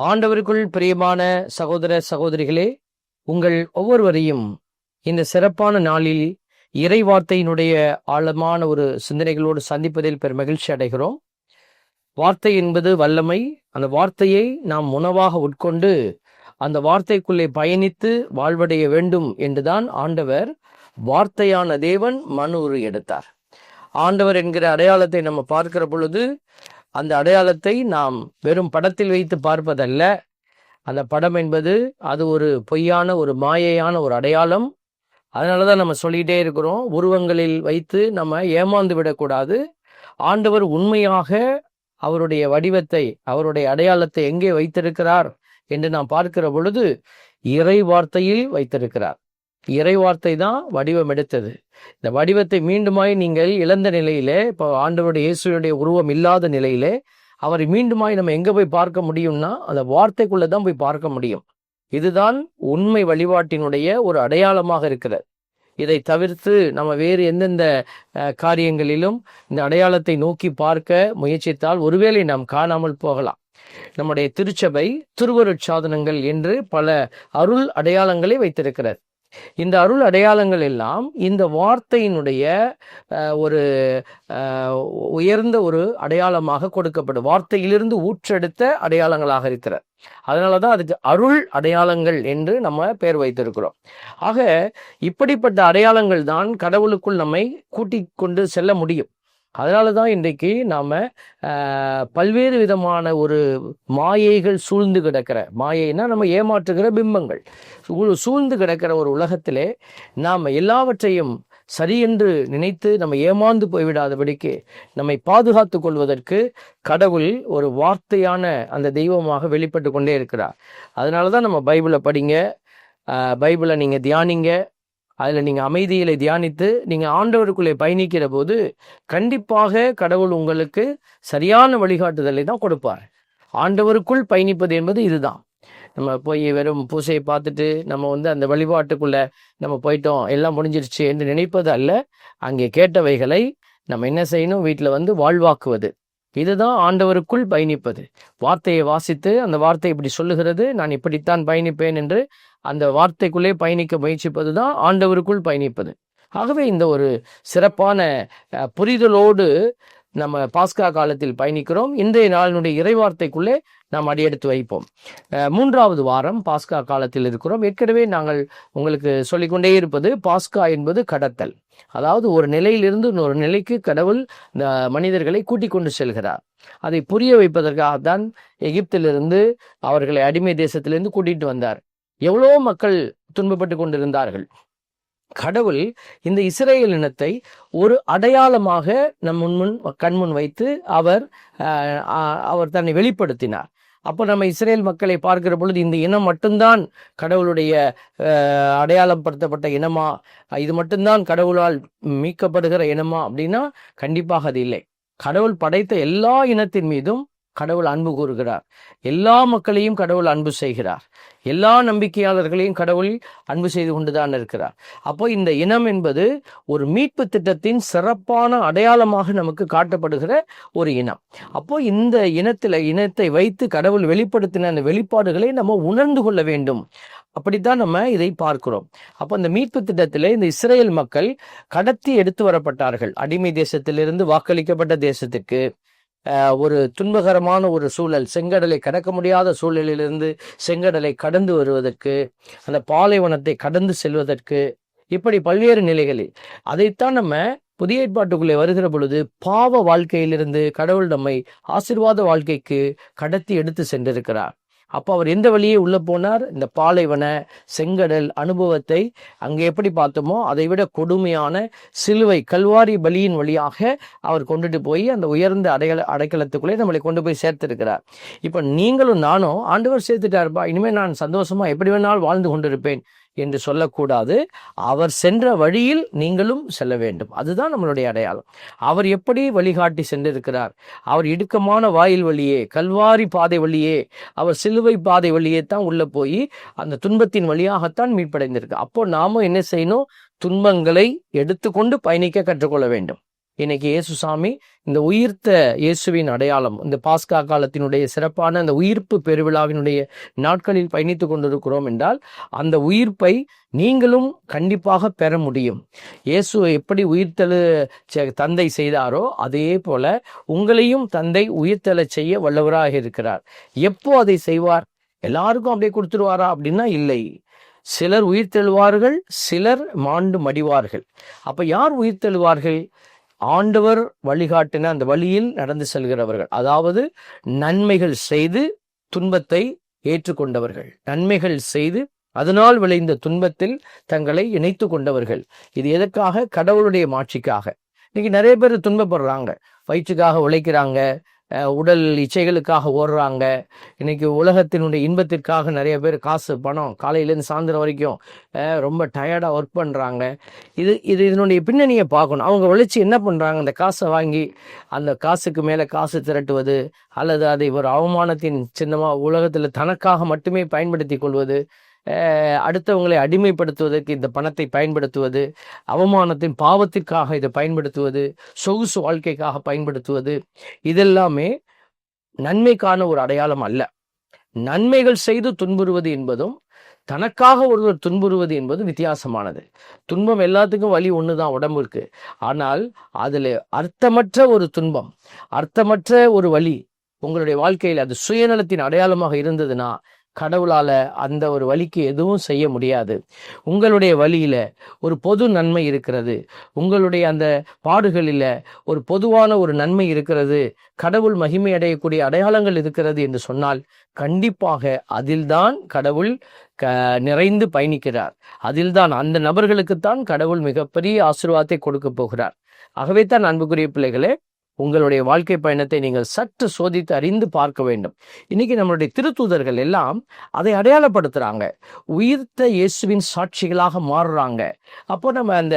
ஆண்டவருக்குள் பிரியமான சகோதர சகோதரிகளே உங்கள் ஒவ்வொருவரையும் இந்த சிறப்பான நாளில் இறை வார்த்தையினுடைய ஆழமான ஒரு சிந்தனைகளோடு சந்திப்பதில் பெரும் மகிழ்ச்சி அடைகிறோம். வார்த்தை என்பது வல்லமை. அந்த வார்த்தையை நாம் உணவாக உட்கொண்டு அந்த வார்த்தைக்குள்ளே பயணித்து வாழ்வடைய வேண்டும் என்றுதான் ஆண்டவர் வார்த்தையான தேவன் மனு எடுத்தார். ஆண்டவர் என்கிற அடையாளத்தை நம்ம பார்க்கிற பொழுது அந்த அடையாளத்தை நாம் வெறும் படத்தில் வைத்து பார்ப்பதல்ல. அந்த படம் என்பது அது ஒரு பொய்யான ஒரு மாயையான ஒரு அடையாளம். அதனால தான் நம்ம சொல்லிகிட்டே இருக்கிறோம். உருவங்களில் வைத்து நம்ம ஏமாந்து விடக்கூடாது. ஆண்டவர் உண்மையாக அவருடைய வடிவத்தை அவருடைய அடையாளத்தை எங்கே வைத்திருக்கிறார் என்று நாம் பார்க்கிற பொழுது இறை வார்த்தையில் வைத்திருக்கிறார். இறை வார்த்தை தான் வடிவம் எடுத்தது. இந்த வடிவத்தை மீண்டுமாய் நீங்கள் இழந்த நிலையிலே இப்போ ஆண்டவருடைய இயேசுடைய உருவம் இல்லாத நிலையிலே அவரை மீண்டுமாய் நம்ம எங்கே போய் பார்க்க முடியும்னா அந்த வார்த்தைக்குள்ளே தான் போய் பார்க்க முடியும். இதுதான் உண்மை வழிபாட்டினுடைய ஒரு அடையாளமாக இருக்கிறது. இதை தவிர்த்து நம்ம வேறு எந்தெந்த காரியங்களிலும் இந்த அடையாளத்தை நோக்கி பார்க்க முயற்சித்தால் ஒருவேளை நாம் காணாமல் போகலாம். நம்முடைய திருச்சபை திருவருட்சாதனங்கள் என்று பல அருள் அடையாளங்களை வைத்திருக்கிறது. இந்த அருள் அடையாளங்கள் எல்லாம் இந்த வார்த்தையினுடைய ஒரு உயர்ந்த ஒரு அடையாளமாக கொடுக்கப்படும். வார்த்தையிலிருந்து ஊற்றெடுத்த அடையாளங்களாக இருக்கிறார் அதனால தான் அதுக்கு அருள் அடையாளங்கள் என்று நம்ம பெயர் வைத்திருக்கிறோம். ஆக இப்படிப்பட்ட அடையாளங்கள் தான் கடவுளுக்குள் நம்மை கூட்டிக் கொண்டு செல்ல முடியும். அதனால தான் இன்றைக்கு நாம் பல்வேறு விதமான ஒரு மாயைகள் சூழ்ந்து கிடக்கிற மாயைனா நம்ம ஏமாற்றுகிற பிம்பங்கள். சூழ்ந்து கிடக்கிற ஒரு உலகத்திலே நாம் எல்லாவற்றையும் சரி என்று நினைத்து நம்ம ஏமாந்து போய்விடாதபடிக்கு நம்மை பாதுகாத்து கொள்வதற்கு கடவுள் ஒரு வார்த்தையான அந்த தெய்வமாக வெளிப்பட்டு கொண்டே இருக்கிறார். அதனால தான் நம்ம பைபிளை படிங்க பைபிளை நீங்கள் தியானிங்க அதில் நீங்கள் அமைதியில தியானித்து நீங்கள் ஆண்டவருக்குள்ளே பயணிக்கிற போது கண்டிப்பாக கடவுள் உங்களுக்கு சரியான வழிகாட்டுதலை தான் கொடுப்பார். ஆண்டவருக்குள் பயணிப்பது என்பது இதுதான். நம்ம போய் வெறும் பூசையை பார்த்துட்டு நம்ம வந்து அந்த வழிபாட்டுக்குள்ள நம்ம போயிட்டோம் எல்லாம் முடிஞ்சிருச்சு என்று நினைப்பது அல்ல. அங்கே கேட்டவைகளை நம்ம என்ன செய்யணும்? வீட்டில் வந்து வாழ்வாக்குவது. இதுதான் ஆண்டவருக்குள் பயணிப்பது. வார்த்தையை வாசித்து அந்த வார்த்தை இப்படி சொல்லுகிறது நான் இப்படித்தான் பயணிப்பேன் என்று அந்த வார்த்தைக்குள்ளே பயணிக்க முயற்சிப்பது தான் ஆண்டவருக்குள் பயணிப்பது. ஆகவே இந்த ஒரு சிறப்பான புரிதலோடு நம்ம பாஸ்கா காலத்தில் பயணிக்கிறோம். இன்றைய நாளினுடைய இறைவார்த்தைக்குள்ளே நாம் அடியெடுத்து வைப்போம். மூன்றாவது வாரம் பாஸ்கா காலத்தில் இருக்கிறோம். ஏற்கனவே நாங்கள் உங்களுக்கு சொல்லிக்கொண்டே இருப்பது பாஸ்கா என்பது கடத்தல். அதாவது ஒரு நிலையிலிருந்து இன்னொரு நிலைக்கு கடவுள் இந்த மனிதர்களை கூட்டிக் கொண்டு செல்கிறார். அதை புரிய வைப்பதற்காகத்தான் எகிப்திலிருந்து அவர்களை அடிமை தேசத்திலிருந்து கூட்டிகிட்டு வந்தார். எவ்வளோ மக்கள் துன்பப்பட்டு கொண்டிருந்தார்கள். கடவுள் இந்த இஸ்ரேல் இனத்தை ஒரு அடையாளமாக நம் முன்முன் கண்முன் வைத்து அவர் அவர் தன்னை வெளிப்படுத்தினார். அப்போ நம்ம இஸ்ரேல் மக்களை பார்க்கிற பொழுது இந்த இனம் மட்டும்தான் கடவுளுடைய அடையாளப்படுத்தப்பட்ட இனமா இது மட்டும்தான் கடவுளால் மீட்கப்படுகிற இனமா அப்படின்னா கண்டிப்பாக அது இல்லை. கடவுள் படைத்த எல்லா இனத்தின் மீதும் கடவுள் அன்பு கூறுகிறார். எல்லா மக்களையும் கடவுள் அன்பு செய்கிறார். எல்லா நம்பிக்கையாளர்களையும் கடவுள் அன்பு செய்து கொண்டுதான் இருக்கிறார். அப்போ இந்த இனம் என்பது ஒரு மீட்பு திட்டத்தின் சிறப்பான அடையாளமாக நமக்கு காட்டப்படுகிற ஒரு இனம். அப்போ இந்த இனத்தில் இனத்தை வைத்து கடவுள் வெளிப்படுத்தின அந்த வெளிப்பாடுகளை நம்ம உணர்ந்து கொள்ள வேண்டும். அப்படித்தான் நம்ம இதை பார்க்கிறோம். அப்போ இந்த மீட்பு திட்டத்தில் இந்த இஸ்ரேல் மக்கள் கடத்தி எடுத்து வரப்பட்டார்கள். அடிமை தேசத்திலிருந்து வாக்களிக்கப்பட்ட தேசத்துக்கு ஒரு துன்பகரமான ஒரு சூழல். செங்கடலை கடக்க முடியாத சூழலிலிருந்து செங்கடலை கடந்து வருவதற்கு அந்த பாலைவனத்தை கடந்து செல்வதற்கு இப்படி பல்வேறு நிலைகளில். அதைத்தான் நம்ம புதிய ஏற்பாட்டுக்குள்ளே வருகிற பொழுது பாவ வாழ்க்கையிலிருந்து கடவுள் நம்மை ஆசீர்வாத வாழ்க்கைக்கு கடத்தி எடுத்து சென்றிருக்கிறார். அப்போ அவர் எந்த வழியே உள்ளே போனார்? இந்த பாலைவன செங்கடல் அனுபவத்தை அங்கே எப்படி பார்த்தோமோ அதை விட கொடுமையான சிலுவை கல்வாரி பலியின் வழியாக அவர் கொண்டுட்டு போய் அந்த உயர்ந்த அடைகள அடைக்கலத்துக்குள்ளே நம்மளை கொண்டு போய் சேர்த்திருக்கிறார். இப்போ நீங்களும் நானும் ஆண்டவர் சேர்த்துட்டாருப்பா. இனிமேல் நான் சந்தோஷமாக எப்படி வேணாலும் வாழ்ந்து கொண்டிருப்பேன். என்று சொல்லக்கூடாது. அவர் சென்ற வழியில் நீங்களும் செல்ல வேண்டும். அதுதான் நம்மளுடைய அடையாளம். அவர் எப்படி வழிகாட்டி சென்றிருக்கிறார்? அவர் இடுக்கமான வாயில் வழியே கல்வாரி பாதை வழியே அவர் சிலுவை பாதை வழியே தான் உள்ள போய் அந்த துன்பத்தின் வழியாகத்தான் மீட்படைந்திருக்கு. அப்போ நாமும் என்ன செய்யணும்? துன்பங்களை எடுத்துக்கொண்டு பயணிக்க கற்றுக்கொள்ள வேண்டும். இன்னைக்கு இயேசுசாமி இந்த உயிர்த்த இயேசுவின் அடையாளம் இந்த பாஸ்கா காலத்தினுடைய சிறப்பான அந்த உயிர்ப்பு பெருவிழாவினுடைய நாட்களில் பயணித்துக் கொண்டிருக்கிறோம் என்றால் அந்த உயிர்ப்பை நீங்களும் கண்டிப்பாக பெற முடியும். இயேசு எப்படி உயிர்த்தெழு செ- தந்தை செய்தாரோ அதே போல உங்களையும் தந்தை உயிர்த்தெழச் செய்ய வல்லவராக இருக்கிறார். எப்போ அதை செய்வார்? எல்லாருக்கும் அப்படியே கொடுத்துருவாரா? அப்படின்னா இல்லை. சிலர் உயிர்த்தெழுவார்கள் சிலர் மாண்டு மடிவார்கள். அப்ப யார் உயிர்த்தெழுவார்கள்? ஆண்டவர் வழிகாட்டின அந்த வழியில் நடந்து செல்கிறவர்கள். அதாவது நன்மைகள் செய்து துன்பத்தை ஏற்றுக்கொண்டவர்கள். நன்மைகள் செய்து அதனால் விளைந்த துன்பத்தில் தங்களை இணைத்து கொண்டவர்கள். இது எதற்காக? கடவுளுடைய மாட்சிக்காக. இன்னைக்கு நிறைய பேர் துன்பப்படுறாங்க. வயிற்றுக்காக உழைக்கிறாங்க. உடல் இச்சைகளுக்காக ஓடுறாங்க. இன்னைக்கு உலகத்தினுடைய இன்பத்திற்காக நிறைய பேர் காசு பணம் காலையிலேருந்து சாயந்தரம் வரைக்கும் ரொம்ப டயர்டாக ஒர்க் பண்ணுறாங்க இது இது இதனுடைய பின்னணியை பார்க்கணும். அவங்க உழைச்சி என்ன பண்ணுறாங்க அந்த காசை வாங்கி அந்த காசுக்கு மேலே காசு திரட்டுவது அல்லது அதை ஒரு அவமானத்தின் சின்னமாக உலகத்தில் தனக்காக மட்டுமே பயன்படுத்தி கொள்வது அடுத்தவங்களை அடிமைப்படுத்துவதற்கு இந்த பணத்தை பயன்படுத்துவது அவமானத்தின் பாவத்திற்காக இதை பயன்படுத்துவது சொகுசு வாழ்க்கைக்காக பயன்படுத்துவது இதெல்லாமே நன்மைக்கான ஒரு அடையாளம் அல்ல. நன்மைகள் செய்து துன்புறுவது என்பதும் தனக்காக ஒருவர் துன்புறுவது என்பது வித்தியாசமானது. துன்பம் எல்லாத்துக்கும் வழி ஒன்று தான் உடம்பு உடம்புக்கு ஆனால் அதில் அர்த்தமற்ற ஒரு துன்பம் அர்த்தமற்ற ஒரு வழி உங்களுடைய வாழ்க்கையில் அது சுயநலத்தின் அடையாளமாக இருந்ததுன்னா கடவுளால் அந்த ஒரு வழிக்கு எதுவும் செய்ய முடியாது. உங்களுடைய வழியில் ஒரு பொது நன்மை இருக்கிறது. உங்களுடைய அந்த பாடுகளில் ஒரு பொதுவான ஒரு நன்மை இருக்கிறது. கடவுள் மகிமை அடையக்கூடிய அடையாளங்கள் இருக்கிறது என்று சொன்னால் கண்டிப்பாக அதில்தான் கடவுள் க நிறைந்து பயணிக்கிறார். அதில்தான் அந்த நபர்களுக்குத்தான் கடவுள் மிகப்பெரிய ஆசீர்வாதத்தை கொடுக்க போகிறார். ஆகவே தான் அன்புக்குரிய பிள்ளைகளே உங்களுடைய வாழ்க்கை பயணத்தை நீங்கள் சற்று சோதித்து அறிந்து பார்க்க வேண்டும். இன்னைக்கு நம்மளுடைய திருத்தூதர்கள் எல்லாம் அதை அடையாளப்படுத்துகிறாங்க உயிர்த்த இயேசுவின் சாட்சிகளாக மாறுறாங்க. அப்போ நம்ம அந்த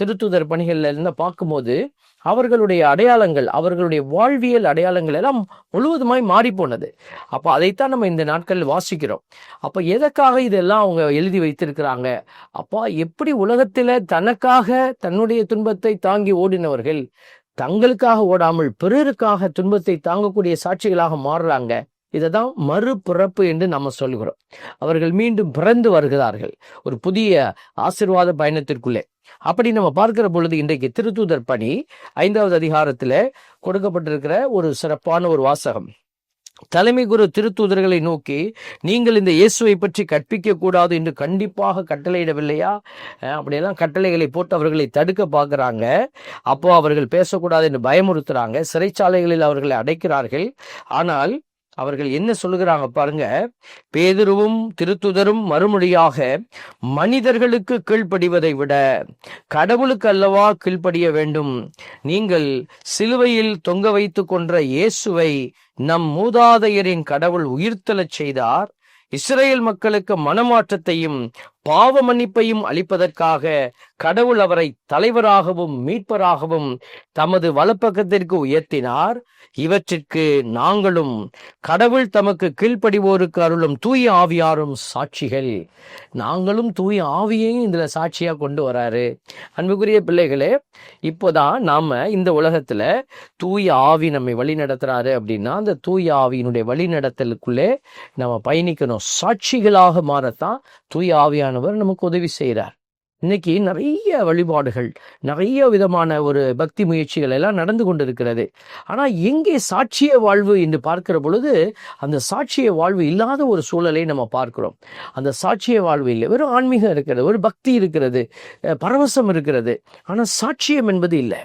திருத்தூதர் பணிகள்ல இருந்து பார்க்கும்போது அவர்களுடைய அடையாளங்கள் அவர்களுடைய வாழ்வியல் அடையாளங்கள் எல்லாம் முழுவதுமாய் மாறி போனது அப்போ அதைத்தான் நம்ம இந்த நாட்களில் வாசிக்கிறோம். அப்போ எதற்காக இதெல்லாம் அவங்க எழுதி வைத்திருக்கிறாங்க? அப்பா எப்படி உலகத்தில் தனக்காக தன்னுடைய துன்பத்தை தாங்கி ஓடினவர்கள் தங்களுக்காக ஓடாமல் பிறருக்காக துன்பத்தை தாங்கக்கூடிய சாட்சிகளாக மாறுறாங்க. இதைதான் மறுபிறப்பு என்று நம்ம சொல்கிறோம் அவர்கள் மீண்டும் பிறந்து வருகிறார்கள். ஒரு புதிய ஆசீர்வாத பயணத்திற்குள்ளே. அப்படி நம்ம பார்க்கிற பொழுது இன்றைக்கு திருத்தூதர் பணி ஐந்தாவது அதிகாரத்தில் கொடுக்கப்பட்டிருக்கிற ஒரு சிறப்பான ஒரு வாசகம். தலைமை குரு திருத்தூதர்களை நோக்கி நீங்கள் இந்த இயேசுவை பற்றி கற்பிக்க கூடாது என்று கண்டிப்பாக கட்டளையிடவில்லையா? அப்படியெல்லாம் கட்டளைகளை போட்டு அவர்களை தடுக்க பார்க்கறாங்க. அப்போ அவர்கள் பேசக்கூடாது என்று பயமுறுத்துறாங்க. சிறைச்சாலைகளில் அவர்களை அடைக்கிறார்கள். ஆனால் அவர்கள் என்ன சொல்லுகிறாங்க பாருங்க பேதுருவும் திருத்துதரும் மறுமொழியாக மனிதர்களுக்கு கீழ்ப்படிவதை விட கடவுளுக்கு அல்லவா கீழ்ப்படிய வேண்டும்? நீங்கள் சிலுவையில் தொங்க வைத்து கொன்ற இயேசுவை நம் மூதாதையரின் கடவுள் உயிர்த்தலச் செய்தார். இஸ்ரேல் மக்களுக்கு மனமாற்றத்தையும் பாவ மன்னிப்பையும் அளிப்பதற்காக கடவுள் அவரை தலைவராகவும் மீட்பராகவும் தமது வலப்பக்கத்திற்கு உயர்த்தினார். இவற்றிற்கு நாங்களும் கடவுள் தமக்கு கீழ்ப்படிவோருக்கு அருளும் தூய ஆவியாரும் சாட்சிகள். நாங்களும் தூய ஆவியையும் இதுல சாட்சியா கொண்டு வராரு. அன்புக்குரிய பிள்ளைகளே இப்போதான் நாம இந்த உலகத்துல தூய ஆவி நம்மை வழி நடத்துறாரு அப்படின்னா அந்த தூய ஆவியினுடைய வழி நடத்தலுக்குள்ளே நம்ம பயணிக்கணும். சாட்சிகளாக மாறத்தான் தூய ஆவியான ஆவியானவர் நமக்கு உதவி செய்கிறார். இன்னைக்கு நிறைய வழிபாடுகள் நிறைய விதமான ஒரு பக்தி முயற்சிகள் எல்லாம் நடந்து கொண்டிருக்கிறது. ஆனா எங்கே சாட்சிய வாழ்வு என்று பார்க்கிற பொழுது அந்த சாட்சிய வாழ்வு இல்லாத ஒரு சூழலை நம்ம பார்க்கிறோம். அந்த சாட்சிய வாழ்வு இல்லை. வெறும் ஆன்மீகம் இருக்கிறது ஒரு பக்தி இருக்கிறது பரவசம் இருக்கிறது. ஆனா சாட்சியம் என்பது இல்லை.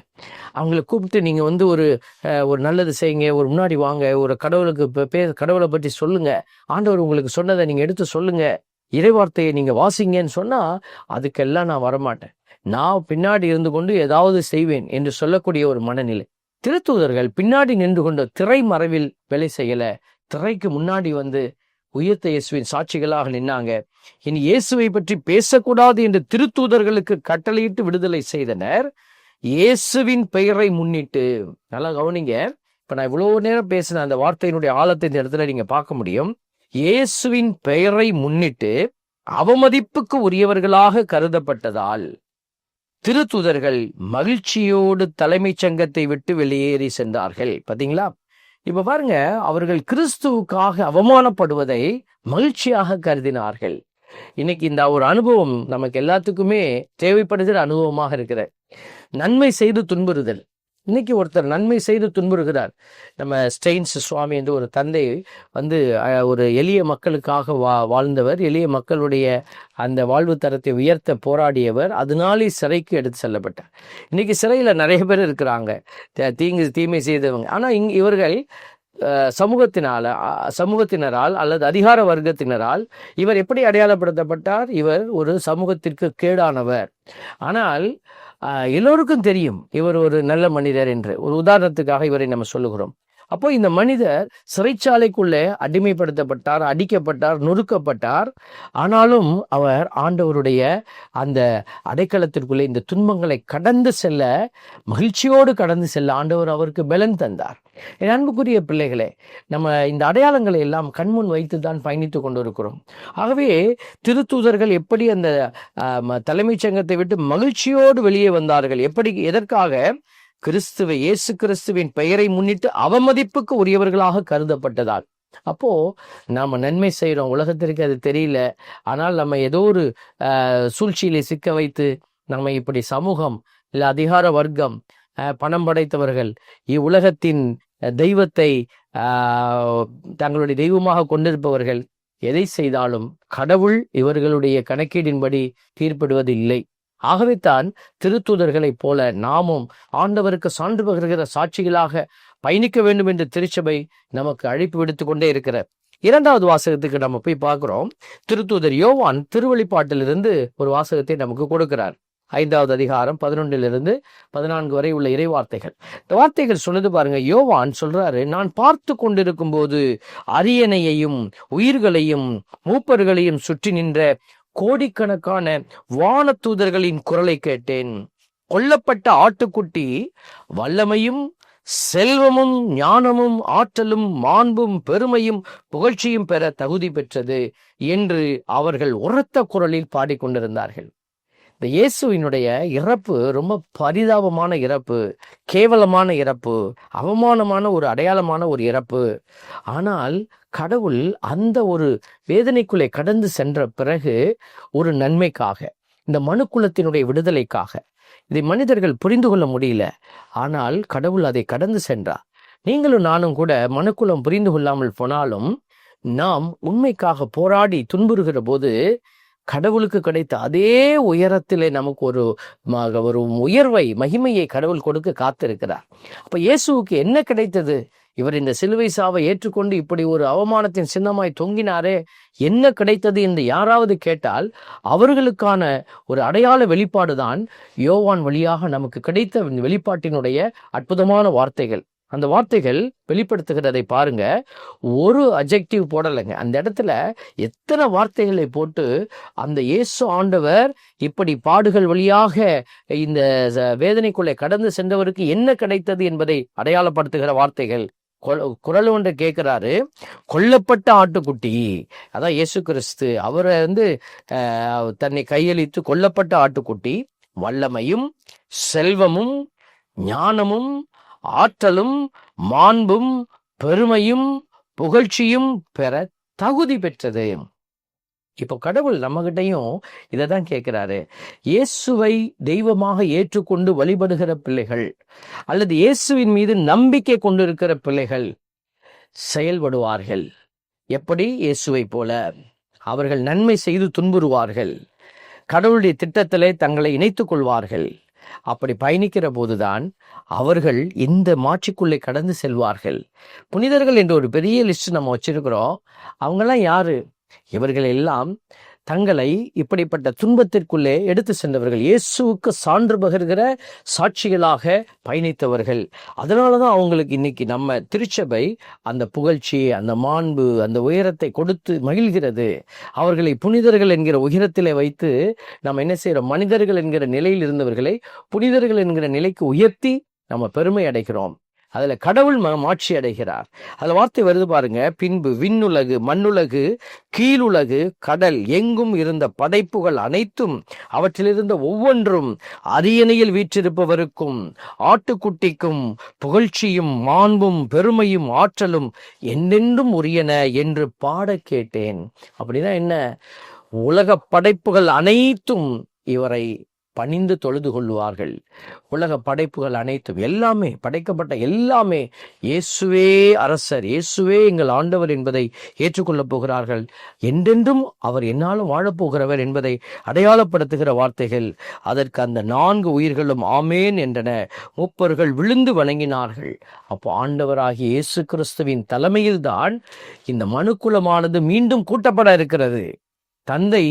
அவங்கள கூப்பிட்டு நீங்க வந்து ஒரு ஒரு நல்லது செய்யுங்க ஒரு முன்னாடி வாங்க ஒரு கடவுளுக்கு பே- பே கடவுளை பற்றி சொல்லுங்க. ஆண்டவர் உங்களுக்கு சொன்னதை நீங்க எடுத்து சொல்லுங்க. இறைவார்த்தையை நீங்கள் வாசிங்கன்னு சொன்னால் அதுக்கெல்லாம் நான் வரமாட்டேன். நான் பின்னாடி இருந்து கொண்டு ஏதாவது செய்வேன் என்று சொல்லக்கூடிய ஒரு மனநிலை. திருத்தூதர்கள் பின்னாடி நின்று கொண்ட திரை மறைவில் வேலை செய்யல. திரைக்கு முன்னாடி வந்து உயர்த்த இயேசுவின் சாட்சிகளாக நின்னாங்க. இனி இயேசுவை பற்றி பேசக்கூடாது என்று திருத்தூதர்களுக்கு கட்டளையிட்டு விடுதலை செய்தனர். இயேசுவின் பெயரை முன்னிட்டு நல்லா கவனிங்க. இப்போ நான் இவ்வளோ நேரம் பேசின அந்த வார்த்தையினுடைய ஆழத்தை இந்த இடத்துல நீங்கள் பார்க்க முடியும். இயேசுவின் பெயரை முன்னிட்டு அவமதிப்புக்கு உரியவர்களாக கருதப்பட்டதால் திருத்துதர்கள் மகிழ்ச்சியோடு தலைமைச் சங்கத்தை விட்டு வெளியேறி சென்றார்கள். பாத்தீங்களா? இப்ப பாருங்க அவர்கள் கிறிஸ்துவுக்காக அவமானப்படுவதை மகிழ்ச்சியாக கருதினார்கள். இன்னைக்கு இந்த ஒரு அனுபவம் நமக்கு எல்லாத்துக்குமே தேவைப்படுகிற அனுபவமாக இருக்கிற நன்மை செய்து துன்புறுதல். இன்னைக்கு ஒருத்தர் நன்மை செய்து துன்புறுகிறார். நம்ம ஸ்டெயின்ஸ் சுவாமி என்று ஒரு தந்தை வந்து ஒரு எளிய மக்களுக்காக வா வாழ்ந்தவர். எளிய மக்களுடைய அந்த வாழ்வு தரத்தை உயர்த்த போராடியவர். அதனாலே சிறைக்கு எடுத்து செல்லப்பட்டார். இன்னைக்கு சிறையில் நிறைய பேர் இருக்கிறாங்க. தீங்கு தீமை செய்தவங்க. ஆனால் இங் இவர்கள் சமூகத்தினால சமூகத்தினரால் அல்லது அதிகார வர்க்கத்தினரால் இவர் எப்படி அடையாளப்படுத்தப்பட்டார்? இவர் ஒரு சமூகத்திற்கு கேடானவர். ஆனால் எல்லோருக்கும் தெரியும் இவர் ஒரு நல்ல மனிதர் என்று. ஒரு உதாரணத்துக்காக இவரை நம்ம சொல்லுகிறோம். அப்போ இந்த மனிதர் சிறைச்சாலைக்குள்ளே அடிமைப்படுத்தப்பட்டார் அடிக்கப்பட்டார் நொறுக்கப்பட்டார். ஆனாலும் அவர் ஆண்டவருடைய அந்த அடைக்கலத்திற்குள்ளே இந்த துன்பங்களை கடந்து செல்ல மகிழ்ச்சியோடு கடந்து செல்ல ஆண்டவர் அவருக்கு பலன் தந்தார். என் அன்புக்குரிய பிள்ளைகளே நம்ம இந்த அடையாளங்களை எல்லாம் கண்முன் வைத்து தான் பயணித்து கொண்டிருக்கிறோம். ஆகவே திருத்தூதர்கள் எப்படி அந்த தலைமைச் சங்கத்தை விட்டு மகிழ்ச்சியோடு வெளியே வந்தார்கள்? எப்படி எதற்காக? கிறிஸ்துவை இயேசு கிறிஸ்துவின் பெயரை முன்னிட்டு அவமதிப்புக்கு உரியவர்களாக கருதப்பட்டதால். அப்போ நாம நன்மை செய்கிறோம் உலகத்திற்கு அது தெரியல. ஆனால் நம்ம ஏதோ ஒரு சூழ்ச்சியிலே சிக்க வைத்து நம்ம இப்படி சமூகம் இல்லை அதிகார வர்க்கம் பணம் படைத்தவர்கள் இவ்வுலகத்தின் தெய்வத்தை தங்களுடைய தெய்வமாக கொண்டிருப்பவர்கள் எதை செய்தாலும் கடவுள் இவர்களுடைய கணக்கீடின்படி தீர்ப்பிடுவது இல்லை ஆகவே தான் திருத்தூதர்களைப் போல நாமும் ஆண்டவருக்கு சான்று பகிர்கிற சாட்சிகளாக பயணிக்க வேண்டும் என்று திருச்சபை நமக்கு அழைப்பு விடுத்து கொண்டே இருக்கிறார் இரண்டாவது வாசகத்துக்கு நம்ம போய் பார்க்கிறோம். திருத்தூதர் யோவான் திருவழிப்பாட்டிலிருந்து ஒரு வாசகத்தை நமக்கு கொடுக்கிறார். ஐந்தாவது அதிகாரம் பதினொன்றிலிருந்து பதினான்கு வரை உள்ள இறை வார்த்தைகள் இந்த வார்த்தைகள் சொன்னது பாருங்க யோவான் சொல்றாரு நான் பார்த்து கொண்டிருக்கும் போது அரியணையையும் உயிர்களையும் மூப்பர்களையும் சுற்றி நின்ற கோடிக்கணக்கான வானதூதர்களின் குரலை கேட்டேன். கொல்லப்பட்ட ஆட்டுக்குட்டி வல்லமையும் செல்வமும் ஞானமும் ஆற்றலும் மாண்பும் பெருமையும் புகழ்ச்சியும் பெற தகுதி பெற்றது என்று அவர்கள் உரத்த குரலில் பாடிக்கொண்டிருந்தார்கள். இந்த இயேசுவினுடைய இறப்பு ரொம்ப பரிதாபமான இறப்பு கேவலமான இறப்பு அவமானமான ஒரு அடையாளமான ஒரு இறப்பு. ஆனால் கடவுள் அந்த ஒரு வேதனைக்குள்ளே கடந்து சென்ற பிறகு ஒரு நன்மைக்காக இந்த மனுக்குலத்தினுடைய விடுதலைக்காக இதை மனிதர்கள் புரிந்து கொள்ள முடியல. ஆனால் கடவுள் அதை கடந்து சென்றார். நீங்களும் நானும் கூட மனுக்குலம் புரிந்து கொள்ளாமல் போனாலும் நாம் உண்மைக்காக போராடி துன்புறுகிற போது கடவுளுக்கு கிடைத்த அதே உயரத்திலே நமக்கு ஒரு ம- ஒரு உயர்வை மகிமையை கடவுள் கொடுக்க காத்திருக்கிறார். அப்ப இயேசுவுக்கு என்ன கிடைத்தது? இவர் இந்த சிலுவை சாவை ஏற்றுக்கொண்டு இப்படி ஒரு அவமானத்தின் சின்னமாய் தொங்கினாரே. என்ன கிடைத்தது என்று யாராவது கேட்டால் அவர்களுக்கான ஒரு அடையாள வெளிப்பாடுதான் யோவான் வழியாக நமக்கு கிடைத்த வெளிப்பாட்டினுடைய அற்புதமான வார்த்தைகள். அந்த வார்த்தைகள் வெளிப்படுத்துகிறதை பாருங்க. ஒரு அஜெக்டிவ் போடலைங்க. அந்த இடத்துல எத்தனை வார்த்தைகளை போட்டு அந்த இயேசு ஆண்டவர் இப்படி பாடுகள் வழியாக இந்த வேதனைக்குள்ளே கடந்து சென்றவருக்கு என்ன கிடைத்தது என்பதை அடையாளப்படுத்துகிற வார்த்தைகள். குரல் ஒன்று கேட்கிறாரு கொல்லப்பட்ட ஆட்டுக்குட்டி. அதான் இயேசு கிறிஸ்து. அவரை வந்து தன்னை கையளித்து கொல்லப்பட்ட ஆட்டுக்குட்டி. வல்லமையும் செல்வமும் ஞானமும் ஆற்றலும் மாண்பும் பெருமையும் புகழ்ச்சியும் பெற தகுதி பெற்றது. இப்போ கடவுள் நம்மகிட்டையும் இதை தான் கேட்குறாரு. இயேசுவை தெய்வமாக ஏற்றுக்கொண்டு வழிபடுகிற பிள்ளைகள் அல்லது இயேசுவின் மீது நம்பிக்கை கொண்டிருக்கிற பிள்ளைகள் செயல்படுவார்கள். எப்படி? இயேசுவை போல. அவர்கள் நன்மை செய்து துன்புறுவார்கள். கடவுளுடைய திட்டத்திலே தங்களை இணைத்துக் கொள்வார்கள். அப்படி பயணிக்கிற போதுதான் அவர்கள் இந்த மாட்சிக்குள்ளே கடந்து செல்வார்கள். புனிதர்கள் என்ற ஒரு பெரிய லிஸ்ட் நம்ம வச்சிருக்கிறோம். அவங்கெல்லாம் யாரு? இவர்கள் எல்லாம் தங்களை இப்படிப்பட்ட துன்பத்திற்குள்ளே எடுத்து சென்றவர்கள். இயேசுவுக்கு சான்று பகிர்கிற சாட்சிகளாக பயணித்தவர்கள். அதனால தான் அவங்களுக்கு இன்னைக்கு நம்ம திருச்சபை அந்த புகழ்ச்சி அந்த மாண்பு அந்த உயரத்தை கொடுத்து மகிழ்கிறது. அவர்களை புனிதர்கள் என்கிற உயரத்திலே வைத்து நம்ம என்ன செய்கிறோம்? மனிதர்கள் என்கிற நிலையில் இருந்தவர்களை புனிதர்கள் என்கிற நிலைக்கு உயர்த்தி நம்ம பெருமை அடைகிறோம். அதில் கடவுள் ம- மாட்சி அடைகிறார். அதில் வார்த்தை வருது பாருங்க. பின்பு விண்ணுலகு மண்ணுலகு கீழுலகு கடல் எங்கும் இருந்த படைப்புகள் அனைத்தும் அவற்றிலிருந்த ஒவ்வொன்றும் அரியணையில் வீற்றிருப்பவருக்கும் ஆட்டுக்குட்டிக்கும் புகழ்ச்சியும் மாண்பும் பெருமையும் ஆற்றலும் என்னென்றும் உரியன என்று பாடக் கேட்டேன். அப்படின்னா என்ன? உலக படைப்புகள் அனைத்தும் இவரை பணிந்து தொழுது கொள்வார்கள் உலக படைப்புகள் அனைத்தும் எல்லாமே படைக்கப்பட்ட எல்லாமே இயேசுவே அரசர் இயேசுவே எங்கள் ஆண்டவர் என்பதை ஏற்றுக்கொள்ளப் போகிறார்கள். என்றென்றும் அவர் என்னாலும் வாழப்போகிறவர் என்பதை அடையாளப்படுத்துகிற வார்த்தைகள். அதற்கு அந்த நான்கு உயிர்களும் ஆமேன் என்றன. மூப்பர்கள் விழுந்து வணங்கினார்கள். அப்போ ஆண்டவராகிய இயேசு கிறிஸ்துவின் தலைமையில்தான் இந்த மனுக்குலமானது மீண்டும் கூட்டப்பட இருக்கிறது. தந்தை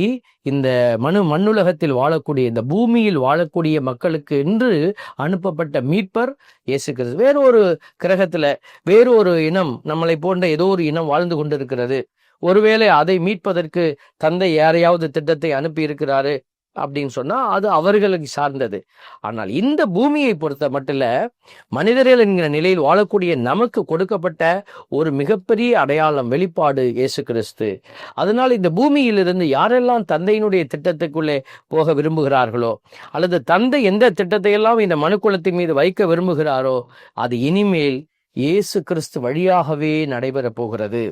இந்த மனு மண்ணுலகத்தில் வாழக்கூடிய இந்த பூமியில் வாழக்கூடிய மக்களுக்கு என்று அனுப்பப்பட்ட மீட்பர் இயேசு கிறிஸ்து. வேற ஒரு கிரகத்துல வேறு ஒரு இனம் நம்மளை போன்ற ஏதோ ஒரு இனம் வாழ்ந்து கொண்டிருக்கிறது. ஒருவேளை அதை மீட்பதற்கு தந்தை யாரையாவது திட்டத்தை அனுப்பி இருக்கிறாரு அப்படின்னு சொன்னா அது அவர்களுக்கு சார்ந்தது. ஆனால் இந்த பூமியை பொறுத்த மட்டும் மனிதர்கள் என்கிற நிலையில் வாழக்கூடிய நமக்கு கொடுக்கப்பட்ட ஒரு மிகப்பெரிய அடையாளம் வெளிப்பாடு இயேசு கிறிஸ்து. அதனால் இந்த பூமியிலிருந்து யாரெல்லாம் தந்தையினுடைய திட்டத்துக்குள்ளே போக விரும்புகிறார்களோ அல்லது தந்தை எந்த திட்டத்தையெல்லாம் இந்த மனுக்குலத்தின் மீது வைக்க விரும்புகிறாரோ அது இனிமேல் இயேசு கிறிஸ்து வழியாகவே நடைபெறப் போகிறது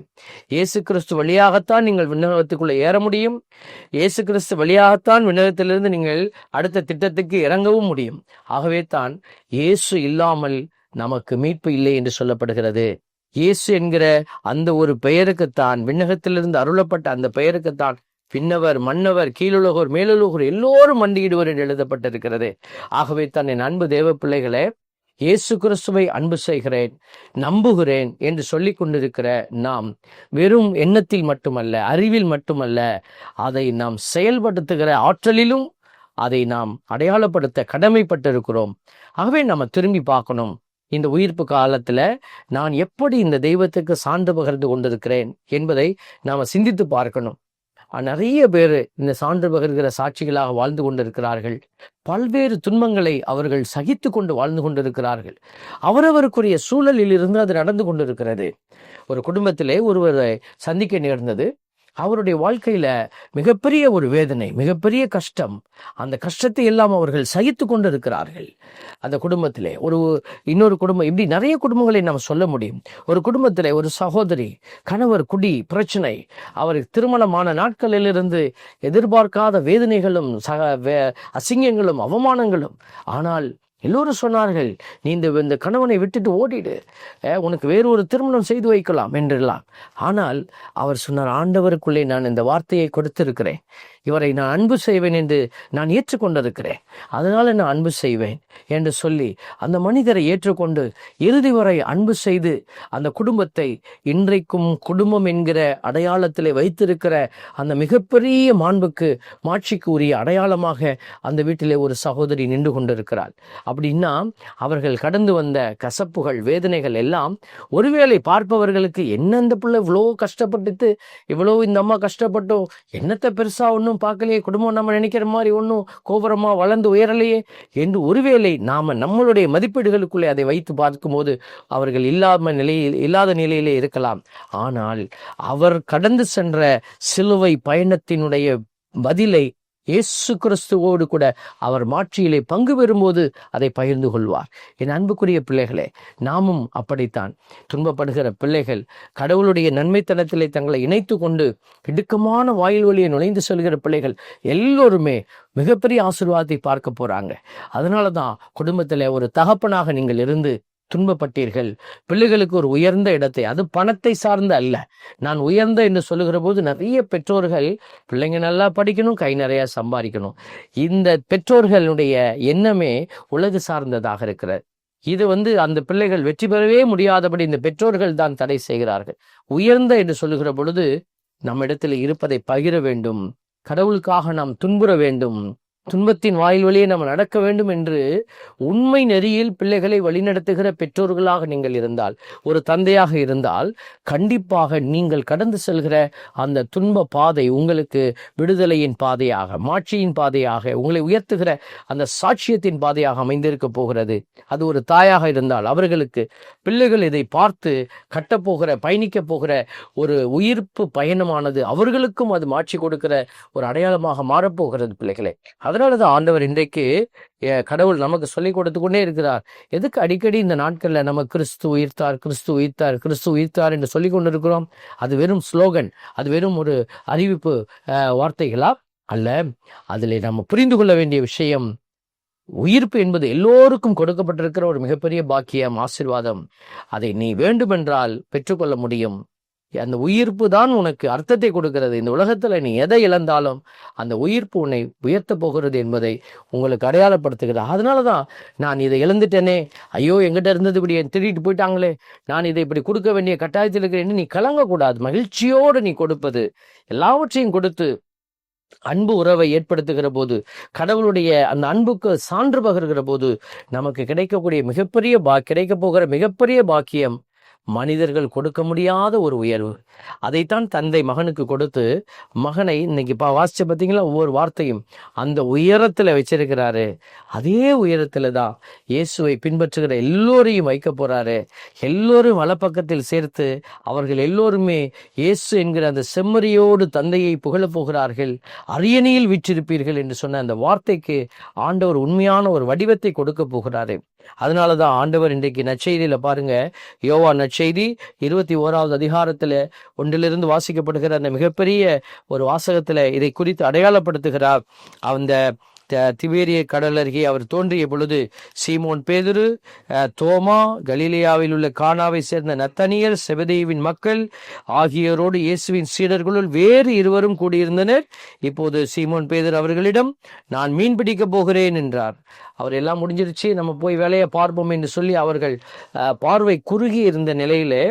இயேசு கிறிஸ்து வழியாகத்தான் நீங்கள் விண்ணகத்துக்குள்ளே ஏற முடியும். இயேசு கிறிஸ்து வழியாகத்தான் விண்ணகத்திலிருந்து நீங்கள் அடுத்த திட்டத்துக்கு இறங்கவும் முடியும். ஆகவே தான் இயேசு இல்லாமல் நமக்கு மீட்பு இல்லை என்று சொல்லப்படுகிறது. இயேசு என்கிற அந்த ஒரு பெயருக்குத்தான் விண்ணகத்திலிருந்து அருளப்பட்ட அந்த பெயருக்குத்தான் பின்னவர் மன்னவர் கீழுலகோர் மேலுலகோர் எல்லோரும் மண்டியிடுவர் என்று எழுதப்பட்டிருக்கிறது. ஆகவே தான் என் அன்பு தேவ பிள்ளைகளே இயேசு கிறிஸ்துவை அன்பு செய்கிறேன் நம்புகிறேன் என்று சொல்லி கொண்டிருக்கிற நாம் வெறும் எண்ணத்தில் மட்டுமல்ல அறிவில் மட்டுமல்ல அதை நாம் செயல்படுத்துகிற ஆற்றலிலும் அதை நாம் அடையாளப்படுத்த கடமைப்பட்டிருக்கிறோம். ஆகவே நம்ம திரும்பி பார்க்கணும். இந்த உயிர்ப்பு காலத்துல நான் எப்படி இந்த தெய்வத்துக்கு சான்று பகிர்ந்து கொண்டிருக்கிறேன் என்பதை நாம் சிந்தித்து பார்க்கணும். நிறைய பேர் இந்த சான்று பகிர்கிற சாட்சிகளாக வாழ்ந்து கொண்டிருக்கிறார்கள். பல்வேறு துன்பங்களை அவர்கள் சகித்து கொண்டு வாழ்ந்து கொண்டிருக்கிறார்கள். அவரவருக்குரிய சூழலில் இருந்து அது நடந்து கொண்டிருக்கிறது. ஒரு குடும்பத்திலே ஒருவரை சந்திக்க நேர்ந்தது. அவருடைய வாழ்க்கையில மிகப்பெரிய ஒரு வேதனை மிகப்பெரிய கஷ்டம். அந்த கஷ்டத்தை எல்லாம் அவர்கள் சகித்து கொண்டிருக்கிறார்கள். அந்த குடும்பத்திலே ஒரு இன்னொரு குடும்பம் இப்படி நிறைய குடும்பங்களை நாம் சொல்ல முடியும். ஒரு குடும்பத்தில் ஒரு சகோதரி கணவர் குடி பிரச்சனை அவர் திருமணமான நாட்களிலிருந்து எதிர்பார்க்காத வேதனைகளும் சக வே- அசிங்கங்களும் அவமானங்களும். ஆனால் எல்லோரும் சொன்னார்கள் நீ இந்த இந்த கணவனை விட்டுட்டு ஓடிடு. உனக்கு வேறு ஒரு திருமணம் செய்து வைக்கலாம் என்றெல்லாம். ஆனால் அவர் சொன்னார் ஆண்டவருக்குள்ளே நான் இந்த வார்த்தையை கொடுத்திருக்கிறேன். இவரை நான் அன்பு செய்வேன் என்று நான் ஏற்றுக்கொண்டிருக்கிறேன். அதனால நான் அன்பு செய்வேன் என்று சொல்லி அந்த மனிதரை ஏற்றுக்கொண்டு இறுதி வரை அன்பு செய்து அந்த குடும்பத்தை இன்றைக்கும் குடும்பம் என்கிற அடையாளத்திலே வைத்திருக்கிற அந்த மிகப்பெரிய மாண்புக்கு மாட்சிக்கு உரிய அடையாளமாக அந்த வீட்டிலே ஒரு சகோதரி நின்று கொண்டிருக்கிறாள். அப்படின்னா அவர்கள் கடந்து வந்த கசப்புகள் வேதனைகள் எல்லாம் ஒருவேளை பார்ப்பவர்களுக்கு என்ன இந்த பிள்ளை இவ்வளோ கஷ்டப்பட்டுட்டு இவ்வளோ இந்த அம்மா கஷ்டப்பட்டோம் என்னத்தை பெருசா ஒன்றும் பார்க்கலையே குடும்பம் நம்ம நினைக்கிற மாதிரி ஒன்றும் கோபுரமா வளர்ந்து உயரலையே என்று ஒருவேளை நாம நம்மளுடைய மதிப்பீடுகளுக்குள்ளே அதை வைத்து பார்க்கும்போது அவர்கள் இல்லாம நிலையில் இல்லாத நிலையிலே இருக்கலாம். ஆனால் அவர் கடந்து சென்ற சிலுவை பயணத்தினுடைய பதிலை இயேசு கிறிஸ்துவோடு கூட அவர் மாட்சியிலே பங்கு பெறும்போது அதை பகிர்ந்து கொள்வார். என் அன்புக்குரிய பிள்ளைகளே நாமும் அப்படித்தான். துன்பப்படுகிற பிள்ளைகள் கடவுளுடைய நன்மைத்தனத்திலே தங்களை இணைத்து கொண்டு இடுக்கமான வாயில் வழியை நுழைந்து செல்கிற பிள்ளைகள் எல்லோருமே மிகப்பெரிய ஆசீர்வாதத்தை பார்க்க போகிறாங்க அதனால தான் குடும்பத்தில் ஒரு தகப்பனாக நீங்கள் இருந்து துன்பப்பட்டீர்கள். பிள்ளைகளுக்கு ஒரு உயர்ந்த இடத்தை அது பணத்தை சார்ந்த அல்ல. நான் உயர்ந்த என்று சொல்லுகிற போது நிறைய பெற்றோர்கள் பிள்ளைங்க நல்லா படிக்கணும் கை நிறைய சம்பாதிக்கணும். இந்த பெற்றோர்களுடைய எண்ணமே உலகு சார்ந்ததாக இருக்கிறது. இது வந்து அந்த பிள்ளைகள் வெற்றி பெறவே முடியாதபடி இந்த பெற்றோர்கள் தான் தடை செய்கிறார்கள். உயர்ந்த என்று சொல்லுகிற பொழுது நம்மிடத்தில் இருப்பதை பகிர வேண்டும். கடவுளுக்காக நாம் துன்புற வேண்டும். துன்பத்தின் வாயில் வழியே நம்ம நடக்க வேண்டும் என்று உண்மை நெறியில் பிள்ளைகளை வழிநடத்துகிற பெற்றோர்களாக நீங்கள் இருந்தால் ஒரு தந்தையாக இருந்தால் கண்டிப்பாக நீங்கள் கடந்து செல்கிற அந்த துன்ப பாதை உங்களுக்கு விடுதலையின் பாதையாக மாட்சியின் பாதையாக உங்களை உயர்த்துகிற அந்த சாட்சியத்தின் பாதையாக அமைந்திருக்க போகிறது. அது ஒரு தாயாக இருந்தால் அவர்களுக்கு பிள்ளைகள் இதை பார்த்து கட்டப்போகிற பயணிக்க போகிற ஒரு உயிர்ப்பு பயணமானது அவர்களுக்கும் அது மாட்சி கொடுக்கிற ஒரு அடையாளமாக மாறப்போகிறது பிள்ளைகளை. அதனால தான் ஆண்டவர் இன்றைக்கு கடவுள் நமக்கு சொல்லிக் கொடுத்து கொண்டே இருக்கிறார். எதுக்கு அடிக்கடி இந்த நாட்களில் நம்ம கிறிஸ்து உயிர்த்தார் கிறிஸ்து உயிர்த்தார் கிறிஸ்து உயிர்த்தார் என்று சொல்லிக் கொண்டிருக்கிறோம்? அது வெறும் ஸ்லோகன் அது வெறும் ஒரு அறிவிப்பு வார்த்தைகளா? அல்ல அதில் நம்ம புரிந்து கொள்ள வேண்டிய விஷயம் உயிர்ப்பு என்பது எல்லோருக்கும் கொடுக்கப்பட்டிருக்கிற ஒரு மிகப்பெரிய பாக்கியம் ஆசீர்வாதம். அதை நீ வேண்டுமென்றால் பெற்றுக்கொள்ள முடியும். அந்த உயிர்ப்பு தான் உனக்கு அர்த்தத்தை கொடுக்கிறது. இந்த உலகத்தில் நீ எதை இழந்தாலும் அந்த உயிர்ப்பு உன்னை உயர்த்த போகிறது என்பதை உங்களுக்கு அடையாளப்படுத்துகிறது. அதனால தான் நான் இதை இழந்துட்டேனே. ஐயோ எங்கிட்ட இருந்தது இப்படி திருடிட்டு போயிட்டாங்களே. நான் இதை இப்படி கொடுக்க வேண்டிய கட்டாயத்தில் இருக்கிறேன்னு நீ கலங்கக்கூடாது. மகிழ்ச்சியோடு நீ கொடுப்பது எல்லாவற்றையும் கொடுத்து அன்பு உறவை ஏற்படுத்துகிற போது கடவுளுடைய அந்த அன்புக்கு சான்று பகர்கிற போது நமக்கு கிடைக்கக்கூடிய மிகப்பெரிய பா கிடைக்க போகிற மிகப்பெரிய பாக்கியம் மனிதர்கள் கொடுக்க முடியாத ஒரு உயர்வு. அதைத்தான் தந்தை மகனுக்கு கொடுத்து மகனை இன்னைக்கு பா வாசிச்சு பார்த்தீங்களா ஒவ்வொரு வார்த்தையும் அந்த உயரத்தில் வச்சிருக்கிறாரு. அதே உயரத்தில் தான் இயேசுவை பின்பற்றுகிற எல்லோரையும் வைக்க போகிறாரு எல்லோரும் வலப்பக்கத்தில் சேர்த்து அவர்கள் எல்லோருமே இயேசு என்கிற அந்த செம்மறியோடு தந்தையை புகழப் போகிறார்கள். அரியணையில் விற்றிருப்பீர்கள் என்று சொன்ன அந்த வார்த்தைக்கு ஆண்டவர் உண்மையான ஒரு வடிவத்தை கொடுக்க போகிறாரு. அதனால தான் ஆண்டவர் இன்றைக்கு நற்செய்தியில பாருங்க யோவா நற்செய்தி இருபத்தி ஓராவது அதிகாரத்தில் ஒன்றிலிருந்து வாசிக்கப்படுகிற அந்த மிகப்பெரிய ஒரு வாசகத்தில் இதை குறித்து அடையாளப்படுத்துகிறார். அந்த திபேரிய கடல் அருகே அவர் தோன்றிய பொழுது சீமோன் பேதுரு தோமா கலீலியாவில் உள்ள கானாவை சேர்ந்த நத்தனியர் செபதேவின் மக்கள் ஆகியோரோடு இயேசுவின் சீடர்களுள் வேறு இருவரும் கூடியிருந்தனர். இப்போது சீமோன் பேதர் அவர்களிடம் நான் மீன் பிடிக்க போகிறேன் என்றார். அவர் எல்லாம் முடிஞ்சிருச்சு நம்ம போய் வேலையை பார்ப்போம் என்று சொல்லி அவர்கள் பார்வை குறுகி இருந்த நிலையிலே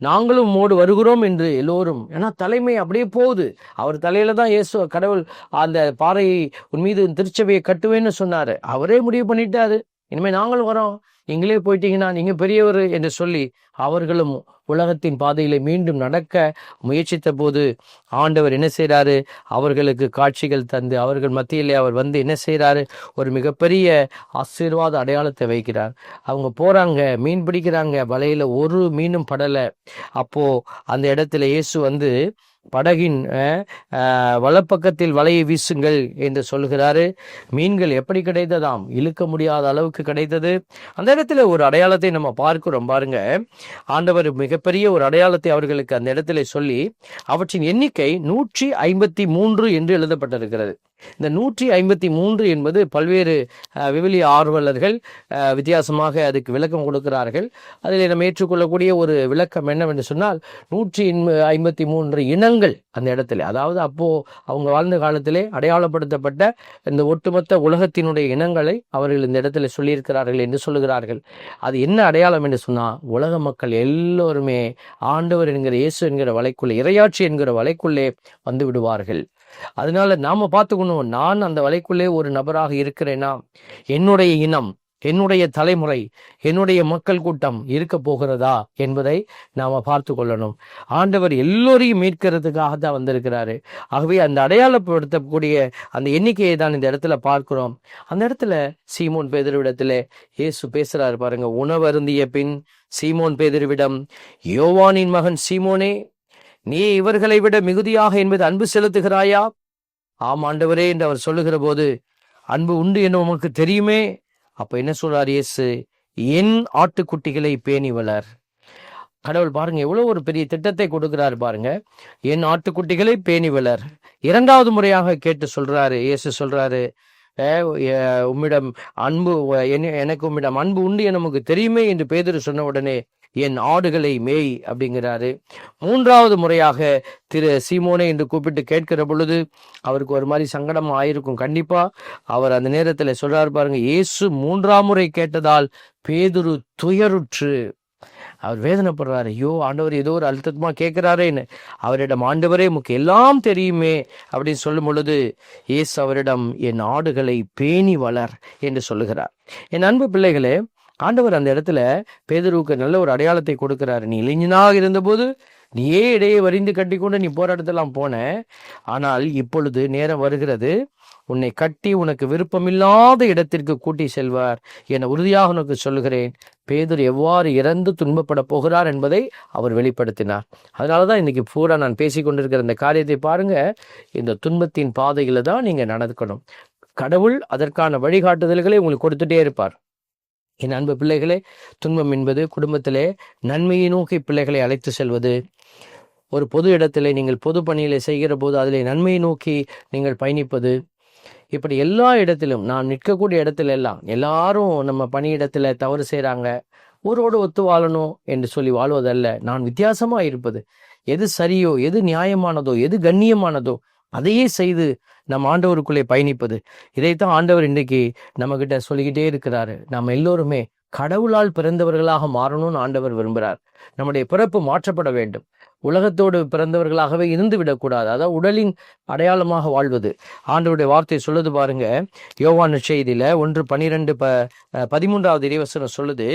நாங்களும் மோடு வருகிறோம் என்று எல்லோரும் ஏன்னா தலைமை அப்படியே போகுது. அவர் தலையில தான் இயேசு கடவுள் அந்த பாறையை உன் மீது திருச்சபையை கட்டுவேன்னு சொன்னாரு. அவரே முடிவு பண்ணிட்டாரு. இனிமே நாங்களும் வரோம். நீங்களே போயிட்டீங்கன்னா நீங்க பெரியவர் என்று சொல்லி அவர்களும் உலகத்தின் பாதையில் மீண்டும் நடக்க முயற்சித்த போது ஆண்டவர் என்ன செய்கிறாரு அவர்களுக்கு காட்சிகள் தந்து அவர்கள் மத்தியிலே அவர் வந்து என்ன செய்கிறாரு ஒரு மிகப்பெரிய ஆசீர்வாத அடையாளத்தை வைக்கிறார். அவங்க போகிறாங்க மீன் பிடிக்கிறாங்க வலையில் ஒரு மீனும் படலை. அப்போது அந்த இடத்துல இயேசு வந்து படகின் வலப்பக்கத்தில் வலையை வீசுங்கள் என்று சொல்கிறாரு மீன்கள் எப்படி கிடைத்ததாம்? இழுக்க முடியாத அளவுக்கு கிடைத்தது. அந்த இடத்துல ஒரு அடையாளத்தை நம்ம பார்க்கிறோம் பாருங்க. ஆண்டவர் மிகப்பெரிய ஒரு அடையாளத்தை அவர்களுக்கு அந்த இடத்துல சொல்லி அவற்றின் எண்ணிக்கை நூற்றி ஐம்பத்தி மூன்று என்று எழுதப்பட்டிருக்கிறது. இந்த நூற்றி ஐம்பத்தி மூன்று என்பது பல்வேறு விவிலிய ஆர்வலர்கள் வித்தியாசமாக அதுக்கு விளக்கம் கொடுக்கிறார்கள். அதில் நம்ம ஏற்றுக்கொள்ளக்கூடிய ஒரு விளக்கம் என்னவென்று சொன்னால் நூற்றி ஐம்பத்தி மூன்று இனங்கள் அந்த இடத்துல. அதாவது அப்போது அவங்க வாழ்ந்த காலத்திலே அடையாளப்படுத்தப்பட்ட இந்த ஒட்டுமொத்த உலகத்தினுடைய இனங்களை அவர்கள் இந்த இடத்துல சொல்லியிருக்கிறார்கள் என்று சொல்லுகிறார்கள். அது என்ன அடையாளம் என்று சொன்னால் உலக மக்கள் எல்லோருமே ஆண்டவர் என்கிற இயேசு என்கிற வலைக்குள்ளே இரையாட்சி என்கிற வலைக்குள்ளே வந்து விடுவார்கள். அதனால நாம பார்த்துக்கணும் நான் அந்த வலைக்குள்ளே ஒரு நபராக இருக்கிறேன்னா என்னுடைய இனம் என்னுடைய தலைமுறை என்னுடைய மக்கள் கூட்டம் இருக்க போகிறதா என்பதை நாம பார்த்து கொள்ளணும் ஆண்டவர் எல்லோரையும் மீட்கிறதுக்காக தான் வந்திருக்கிறாரு. ஆகவே அந்த அடையாளப்படுத்தக்கூடிய அந்த எண்ணிக்கையை தான் இந்த இடத்துல பார்க்கிறோம். அந்த இடத்துல சீமோன் பேதருவிடத்துல இயேசு பேசுறாரு பாருங்க உணவருந்திய பின் சீமோன் பேதருவிடம் யோவானின் மகன் சீமோனே நீ இவர்களை விட மிகுதியாக என்பது அன்பு செலுத்துகிறாயா? ஆம் ஆண்டவரே என்று அவர் சொல்லுகிற போது அன்பு உண்டு என்று உமக்கு தெரியுமே? அப்ப என்ன சொல்றார் இயேசு? என் ஆட்டுக்குட்டிகளை பேணி வளர். கடவுள் பாருங்க எவ்வளவு ஒரு பெரிய திட்டத்தை கொடுக்கிறார் பாருங்க. என் ஆட்டுக்குட்டிகளை பேணி வளர். இரண்டாவது முறையாக கேட்டு சொல்றாரு இயேசு சொல்றாரு உம்மிடம் அன்பு என- எனக்கு உம்மிடம் அன்பு உண்டு என நமக்கு தெரியுமே? என்று பேதர் சொன்ன உடனே என் ஆடுகளை மேய் அப்படிங்கிறாரு. மூன்றாவது முறையாக திரு சீமோனே என்று கூப்பிட்டு கேட்கிற பொழுது அவருக்கு ஒரு மாதிரி சங்கடம் ஆயிருக்கும். கண்டிப்பா அவர் அந்த நேரத்துல சொல்றாரு பாருங்க இயேசு மூன்றாம் முறை கேட்டதால் பேதுரு துயருற்று. அவர் வேதனைப்படுறாரு ஐயோ ஆண்டவர் ஏதோ ஒரு அழுத்தமா கேட்கிறாரேன்னு. அவரிடம் ஆண்டவரே உமக்கு எல்லாம் தெரியுமே. அப்படின்னு சொல்லும் பொழுது இயேசு அவரிடம் என் ஆடுகளை பேணி வளர் என்று சொல்லுகிறார். என் அன்பு பிள்ளைகளே ஆண்டவர் அந்த இடத்துல பேதருவுக்கு நல்ல ஒரு அடையாளத்தை கொடுக்கிறார். நீ இளைஞனாக இருந்தபோது நீயே இடையே வரிந்து கட்டிக்கொண்டு நீ போராட்டத்தெல்லாம் போன. ஆனால் இப்பொழுது நேரம் வருகிறது. உன்னை கட்டி உனக்கு விருப்பமில்லாத இடத்திற்கு கூட்டி செல்வார் என உறுதியாக உனக்கு சொல்லுகிறேன். பேதர் எவ்வாறு இறந்து துன்பப்பட போகிறார் என்பதை அவர் வெளிப்படுத்தினார். அதனால தான் இன்னைக்கு பூரா நான் பேசி கொண்டிருக்கிற இந்த காரியத்தை பாருங்க. இந்த துன்பத்தின் பாதையில தான் நீங்க நடக்கணும். கடவுள் அதற்கான வழிகாட்டுதல்களை உங்களுக்கு கொடுத்துட்டே இருப்பார். என் அன்பு பிள்ளைகளே துன்பம் என்பது குடும்பத்திலே நன்மையை நோக்கி பிள்ளைகளை அழைத்து செல்வது. ஒரு பொது இடத்திலே நீங்கள் பொது பணியில் செய்கிற போது அதிலே நன்மையை நோக்கி நீங்கள் பயணிப்பது. இப்படி எல்லா இடத்திலும் நான் நிற்கக்கூடிய இடத்துல எல்லாம் எல்லாரும் நம்ம பணியிடத்தில் தவறு செய்கிறாங்க ஊரோடு ஒத்து வாழணும் என்று சொல்லி வாழ்வதல்ல. நான் வித்தியாசமாக இருப்பது. எது சரியோ எது நியாயமானதோ எது கண்ணியமானதோ அதையே செய்து நம் ஆண்டவருக்குள்ளே பயணிப்பது. இதைத்தான் ஆண்டவர் இன்னைக்கு நம்ம கிட்ட சொல்லிக்கிட்டே இருக்கிறாரு. நம்ம எல்லோருமே கடவுளால் பிறந்தவர்களாக மாறணும்னு ஆண்டவர் விரும்புகிறார் நம்முடைய பிறப்பு மாற்றப்பட வேண்டும். உலகத்தோடு பிறந்தவர்களாகவே இருந்து விடக்கூடாது. அதாவது உடலின் அடையாளமாக வாழ்வது. ஆண்டவருடைய வார்த்தை சொல்லுது பாருங்க. யோவான் செய்தியில ஒன்று பனிரெண்டு ப பதிமூன்றாவது இறைவசனம் சொல்லுது.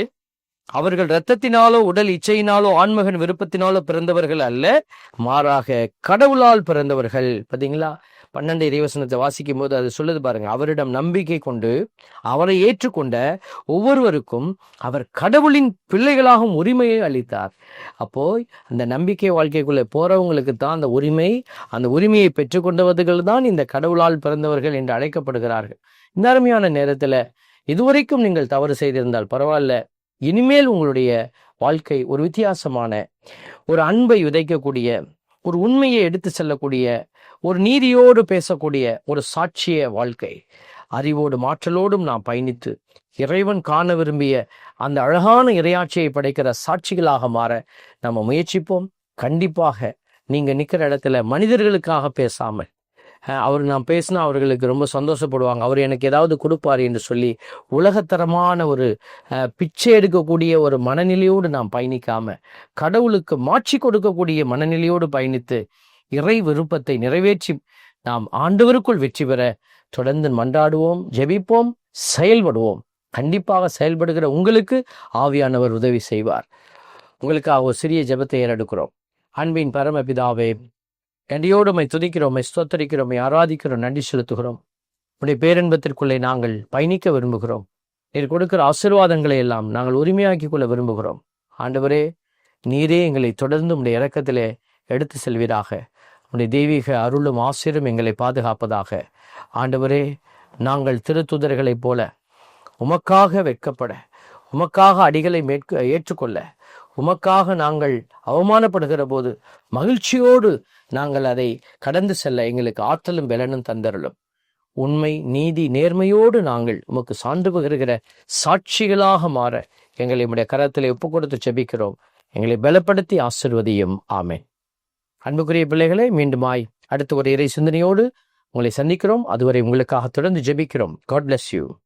அவர்கள் இரத்தத்தினாலோ உடல் இச்சையினாலோ ஆண்மகன் விருப்பத்தினாலோ பிறந்தவர்கள் அல்ல. மாறாக கடவுளால் பிறந்தவர்கள். பாத்தீங்களா? பன்னெண்டு இறைவசனத்தை வாசிக்கும் போது அது சொல்லுது பாருங்க. அவரிடம் நம்பிக்கை கொண்டு அவரை ஏற்றுக்கொண்ட ஒவ்வொருவருக்கும் அவர் கடவுளின் பிள்ளைகளாகவும் உரிமையை அளித்தார். அப்போ அந்த நம்பிக்கை வாழ்க்கைக்குள்ளே போறவங்களுக்கு தான் அந்த உரிமை அந்த உரிமையை பெற்றுக்கொண்டவர்கள் தான் இந்த கடவுளால் பிறந்தவர்கள் என்று அழைக்கப்படுகிறார்கள். இந்த அருமையான நேரத்துல இதுவரைக்கும் நீங்கள் தவறு செய்திருந்தால் பரவாயில்ல. இனிமேல் உங்களுடைய வாழ்க்கை ஒரு வித்தியாசமான ஒரு அன்பை விதைக்கக்கூடிய ஒரு உண்மையை எடுத்து செல்லக்கூடிய ஒரு நீதியோடு பேசக்கூடிய ஒரு சாட்சிய வாழ்க்கை. அறிவோடு மாற்றலோடும் நாம் பயணித்து இறைவன் காண விரும்பிய அந்த அழகான இரையாட்சியை படைக்கிற சாட்சிகளாக மாற நம்ம முயற்சிப்போம். கண்டிப்பாக நீங்க நிக்கிற இடத்துல மனிதர்களுக்காக பேசாமல் அவர் நான் பேசினா அவர்களுக்கு ரொம்ப சந்தோஷப்படுவாங்க. அவர் எனக்கு ஏதாவது கொடுப்பார் என்று சொல்லி உலகத்தரமான ஒரு பிச்சை எடுக்கக்கூடிய ஒரு மனநிலையோடு நாம் பயணிக்காம கடவுளுக்கு மாற்றி கொடுக்கக்கூடிய மனநிலையோடு பயணித்து இறை விருப்பத்தை நிறைவேற்றி நாம் ஆண்டவருக்குள் வெற்றி பெற தொடர்ந்து மன்றாடுவோம் ஜெபிப்போம் செயல்படுவோம். கண்டிப்பாக செயல்படுகிற உங்களுக்கு ஆவியானவர் உதவி செய்வார். உங்களுக்காக ஒரு சிறிய ஜெபத்தை ஏறெடுக்கிறோம். அன்பின் பரமபிதாவே நன்றியோடு துதிக்கிறோமை ஸ்தோத்தரிக்கிறோமை ஆராதிக்கிறோம் நன்றி செலுத்துகிறோம். உடைய பேரன்பத்திற்குள்ளே நாங்கள் பயணிக்க விரும்புகிறோம். நீர் கொடுக்கிற ஆசீர்வாதங்களை எல்லாம் நாங்கள் உரிமையாக்கி கொள்ள விரும்புகிறோம். ஆண்டவரே நீரே எங்களை தொடர்ந்து உடைய இறக்கத்திலே எடுத்து செல்வீராக. உடைய தெய்வீக அருளும் ஆசிரும் எங்களை பாதுகாப்பதாக. ஆண்டவரே நாங்கள் திருத்துதர்களைப் போல உமக்காக வெட்கப்பட உமக்காக அடிகளை மேற்க ஏற்றுக்கொள்ள உமக்காக நாங்கள் அவமானப்படுகிற போது மகிழ்ச்சியோடு நாங்கள் அதை கடந்து செல்ல எங்களுக்கு ஆற்றலும் பலனும் தந்தருளும். உண்மை நீதி நேர்மையோடு நாங்கள் உமக்கு சான்று பகிர்கிற சாட்சிகளாக மாற எங்களை உடைய கரத்தில் ஒப்பு கொடுத்து செபிக்கிறோம். எங்களை பலப்படுத்தி ஆசிர்வதியும். ஆமேன். அன்புக்குரிய பிள்ளைகளே மீண்டுமாய் அடுத்த ஒரு இறை சிந்தனையோடு உங்களை சந்திக்கிறோம். அதுவரை உங்களுக்காக தொடர்ந்து ஜெபிக்கிறோம். God bless you